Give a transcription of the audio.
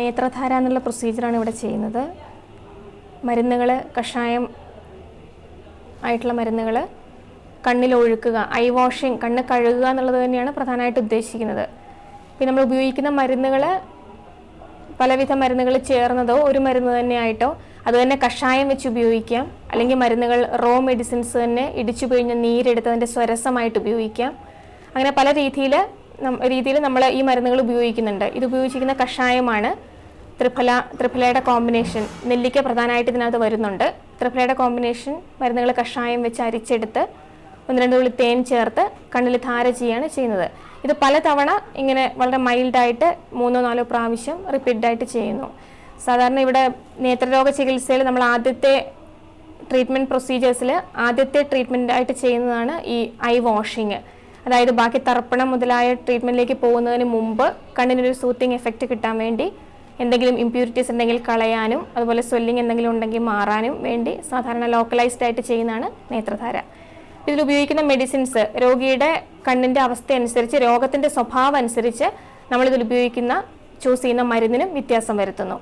നേത്രധാര എന്നുള്ള പ്രൊസീജിയറാണ് ഇവിടെ ചെയ്യുന്നത്. മരുന്നുകൾ കഷായം ആയിട്ടുള്ള മരുന്നുകൾ കണ്ണിൽ ഒഴുക്കുക ഐ വാഷിംഗ് കണ്ണ് കഴുകുക എന്നുള്ളത് തന്നെയാണ് പ്രധാനമായിട്ട് ഉദ്ദേശിക്കുന്നത്. പിന്നെ നമ്മൾ ഉപയോഗിക്കുന്ന മരുന്നുകൾ പലവിധ മരുന്നുകൾ ചേർന്നതോ ഒരു മരുന്ന് തന്നെയായിട്ടോ അത് തന്നെ കഷായം വെച്ച് ഉപയോഗിക്കാം. അല്ലെങ്കിൽ മരുന്നുകൾ റോ മെഡിസിൻസ് തന്നെ ഇടിച്ചു പിഴിഞ്ഞ നീരെടുത്തതിന്റെ സ്വരസമായിട്ട് ഉപയോഗിക്കാം. അങ്ങനെ പല രീതിയിൽ രീതിയിൽ നമ്മൾ ഈ മരുന്നുകൾ ഉപയോഗിക്കുന്നുണ്ട്. ഇത് ഉപയോഗിച്ചിരിക്കുന്ന കഷായമാണ് ത്രിഫല ത്രിഫലയുടെ കോമ്പിനേഷൻ. നെല്ലിക്ക പ്രധാനമായിട്ട് ഇതിനകത്ത് വരുന്നുണ്ട്. ത്രിഫലയുടെ കോമ്പിനേഷൻ മരുന്നുകൾ കഷായം വെച്ച് അരിച്ചെടുത്ത് ഒന്ന് രണ്ട് തുള്ളി തേൻ ചേർത്ത് കണ്ണിൽ ധാര ചെയ്യുകയാണ് ചെയ്യുന്നത്. ഇത് പല തവണ ഇങ്ങനെ വളരെ മൈൽഡായിട്ട് മൂന്നോ നാലോ പ്രാവശ്യം റിപ്പീറ്റഡായിട്ട് ചെയ്യുന്നു. സാധാരണ ഇവിടെ നേത്രരോഗ ചികിത്സയിൽ നമ്മൾ ആദ്യത്തെ ട്രീറ്റ്മെന്റ് പ്രൊസീജിയേഴ്സിൽ ആദ്യത്തെ ട്രീറ്റ്മെന്റ് ആയിട്ട് ചെയ്യുന്നതാണ് ഈ ഐ വാഷിങ്. അതായത് ബാക്കി തർപ്പണം മുതലായ ട്രീറ്റ്മെന്റിലേക്ക് പോകുന്നതിന് മുമ്പ് കണ്ണിനൊരു സൂത്തിങ് എഫക്റ്റ് കിട്ടാൻ വേണ്ടി എന്തെങ്കിലും ഇമ്പ്യൂരിറ്റീസ് ഉണ്ടെങ്കിൽ കളയാനും അതുപോലെ സ്വെല്ലിങ് എന്തെങ്കിലും ഉണ്ടെങ്കിൽ മാറാനും വേണ്ടി സാധാരണ ലോക്കലൈസ്ഡ് ആയിട്ട് ചെയ്യുന്നതാണ് നേത്രധാര. ഇതിൽ ഉപയോഗിക്കുന്ന മെഡിസിൻസ് രോഗിയുടെ കണ്ണിന്റെ അവസ്ഥ അനുസരിച്ച് രോഗത്തിന്റെ സ്വഭാവം അനുസരിച്ച് നമ്മളിതിൽ ഉപയോഗിക്കുന്ന ചൂസ് ചെയ്യുന്ന മരുന്നിനും വ്യത്യാസം വരുത്തുന്നു.